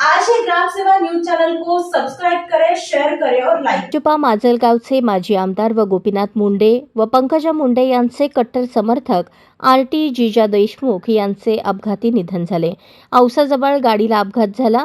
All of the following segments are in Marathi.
आज ही ग्राम सेवा न्यूज को सब्सक्राइब करें करें और माजलगावचे माजी आमदार व गोपीनाथ मुंडे व पंकजा मुंडे यांचे कट्टर समर्थक आर टी जिजा देशमुख यांचे अपघाती निधन झाले. औसाजवळ गाडीला अपघात झाला.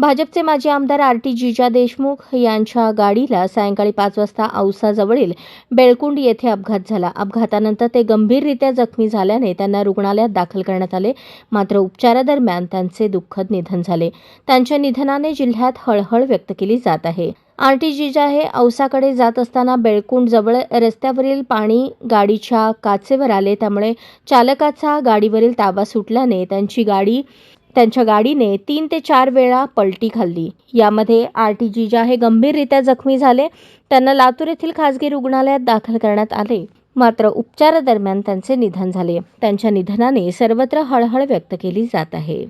भाजपचे माजी आमदार आर टी जिजा देशमुख यांच्या गाडीला सायंकाळी पाच वाजता औसाजवळील बेळकुंड येथे अपघात झाला. अपघातानंतर ते गंभीररित्या जखमी झाल्याने त्यांना रुग्णालयात दाखल करण्यात आले. मात्र उपचारादरम्यान त्यांचे दुःखद निधन झाले. त्यांच्या निधनाने जिल्ह्यात हळहळ व्यक्त केली जात आहे. आर टी जिजा हे औसाकडे जात असताना बेळकुंड जवळ रस्त्यावरील पाणी गाडीच्या काचेवर आले. त्यामुळे चालकाचा गाडीवरील ताबा सुटल्याने त्यांची गाडी त्यांच्या गाडीने तीन ते चार वेळा पलटी खाल्ली. यामध्ये आर टी जिजा हे गंभीररित्या जखमी झाले. त्यांना लातूर येथील खासगी रुग्णालयात दाखल करण्यात आले. मात्र उपचारादरम्यान त्यांचे निधन झाले. त्यांच्या निधनाने सर्वत्र हळहळ व्यक्त केली जात आहे.